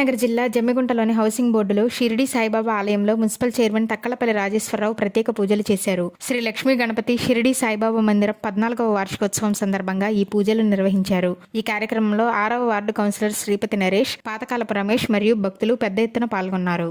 కరీంనగర్ జిల్లా జమ్మిగుంటలోని హౌసింగ్ బోర్డులో షిరిడి సాయిబాబా ఆలయంలో మున్సిపల్ చైర్మన్ తక్కలపల్లి రాజేశ్వరరావు ప్రత్యేక పూజలు చేశారు. శ్రీ లక్ష్మీ గణపతి షిరిడి సాయిబాబా మందిరం పద్నాలుగవ వార్షికోత్సవం సందర్భంగా ఈ పూజలు నిర్వహించారు. ఈ కార్యక్రమంలో ఆరవ వార్డు కౌన్సిలర్ శ్రీపతి నరేష్ పాతకాలపు రమేష్ మరియు భక్తులు పెద్ద ఎత్తున పాల్గొన్నారు.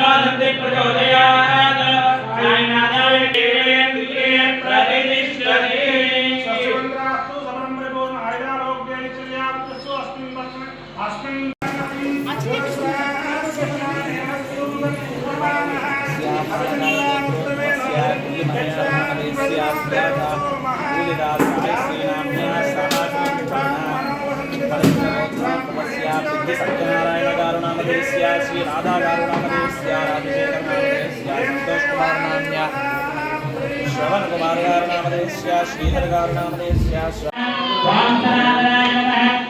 धन्वन्ते प्रचोदयात् सायनादाय देवेन द्वितीय प्रतिष्ठते ससुन्द्रास्तु समन्वयपूर्ण आयुरारोग्य ऐश्वर्यास्तु अस्मिन् वर्षे अस्मिन् सत्यनारायण నామదేశ్య శ్రీ రాధా గారు నామదేశ్య రాజశేఖర్ నామదేశ్య సంతోష్ కుమార్ నామ్య శ్రవణ్ కుమార్ గారు నామదేశ్య శ్రీధర్ గారు నామదేశ్య స్వాం సనాతనాయ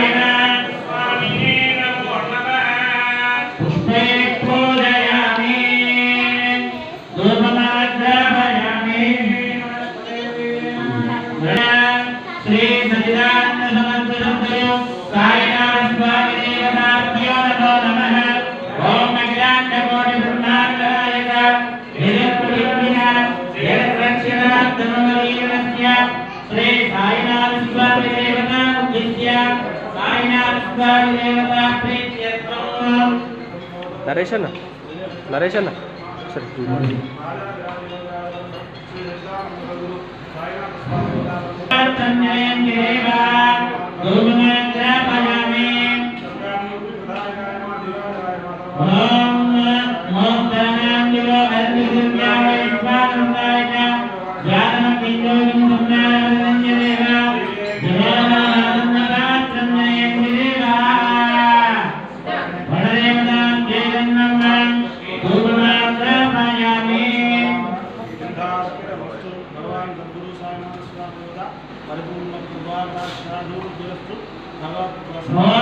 Amen. నరేష్ అన్న నరేష్ అన్న సరే. తన్మయం దేవా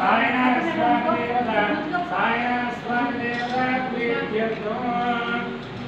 సాయినాథ స్వామి దేవత స్వామి దేవత